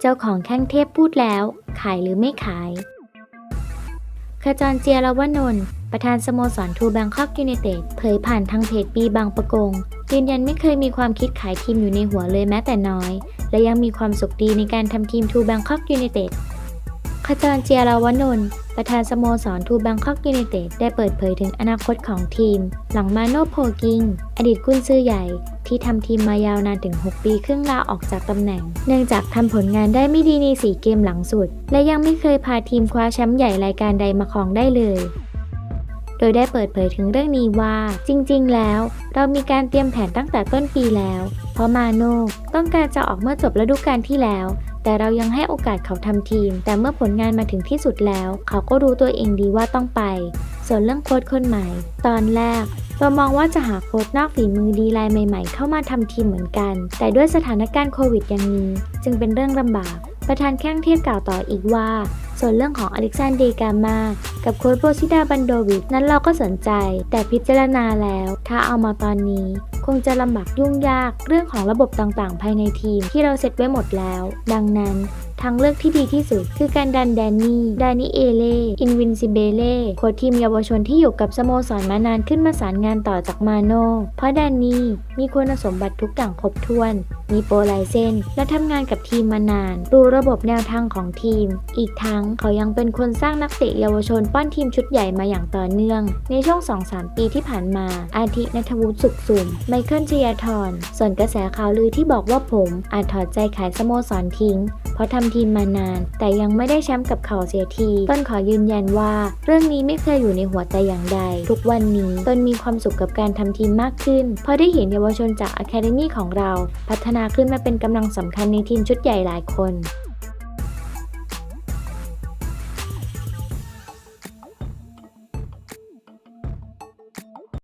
เจ้าของแข้งเทพพูดแล้ว ขายหรือไม่ขายขจรเจียรวนนท์ประธานสโมสรทูแบงคอกยูเนเต็ดเผยผ่านทางเพจปีบางประกง ยืนยันไม่เคยมีความคิดขายทีมอยู่ในหัวเลยแม้แต่น้อย และยังมีความสุขดีในการทำทีมทูแบงคอกยูเนเต็ด ขจรเจียรวนนท์ประธานสโมสรทูแบงคอกยูเนเต็ดได้เปิดเผยถึงอนาคตของทีม หลังมาโนโพกิง อดีตกุนซือใหญ่ ที่ทำทีมมายาวนานถึง 6 ปีครึ่งลาออกจากตำแหน่ง เนื่องจากทำผลงานได้ไม่ดีใน 4 เกมหลังสุด และยังไม่เคยพาทีมคว้าแชมป์ใหญ่รายการใดมาครองได้เลย โดยได้เปิดเผยถึงเรื่องนี้ว่า จริง ๆ แล้ว เรามีการเตรียมแผนตั้งแต่ต้นปีแล้ว เพราะมาโน่ต้องการจะออกเมื่อจบฤดูกาลที่แล้ว แต่เรายังให้โอกาสเขาทำทีม แต่เมื่อผลงานมาถึงที่สุดแล้ว เขาก็รู้ตัวเองดีว่าต้องไป ส่วนเรื่องโค้ชคนใหม่ ตอนแรกเรามองว่าจะหาโค้ชนอกฝีมือดีรายใหม่ๆ เข้ามาทำทีมเหมือนกัน แต่ด้วยสถานการณ์โควิดอย่างนี้ จึงเป็นเรื่องลำบาก ประธานแข้งเทพกล่าวต่ออีกว่า ส่วนเรื่องของอเล็กซานเดกามากับโค้ชโบซิดาบันโดวิชนั้นเราก็สนใจ แต่พิจารณาแล้ว ถ้าเอามาตอนนี้ คงจะลำบากยุ่งยากเรื่องของระบบต่างๆ ภายในทีมที่เราเซตไว้หมดแล้ว ดังนั้นทางเลือกที่ดีที่สุดคือการดันแดนนี่ดานิเอเล่อินวินซิเบเล่โค้ชทีมเยาวชนที่อยู่กับสโมสรมานานขึ้นมาสารงานต่อจากมาโน่เพราะแดนนี่มีคุณสมบัติทุกอย่างครบถ้วน มีโปรไลเซนและทำงานกับทีมมานานรู้ระบบแนวทางของทีม อีกทั้งเขายังเป็นคนสร้างนักเตะเยาวชนป้อนทีมชุดใหญ่มาอย่างต่อเนื่อง ในช่วง 2-3 ปีที่ผ่านมา อาทินัทวุฒิสุขสุมไมเคิลชยาธรส่วนกระแสข่าวลือที่บอกว่าผมอาจถอดใจขายสโมสรทิ้ง เพราะทำทีมมานาน แต่ยังไม่ได้แชมป์กับเขาเสียที ต้นขอยืนยันว่า เรื่องนี้ไม่เคยอยู่ในหัวแต่อย่างใด ทุกวันนี้ต้นมีความสุขกับการทำทีมมากขึ้นเพราะได้เห็นเยาวชนจากอะคาเดมี่ของเรา พัฒนาขึ้นมาเป็นกำลังสำคัญในทีมชุดใหญ่หลายคน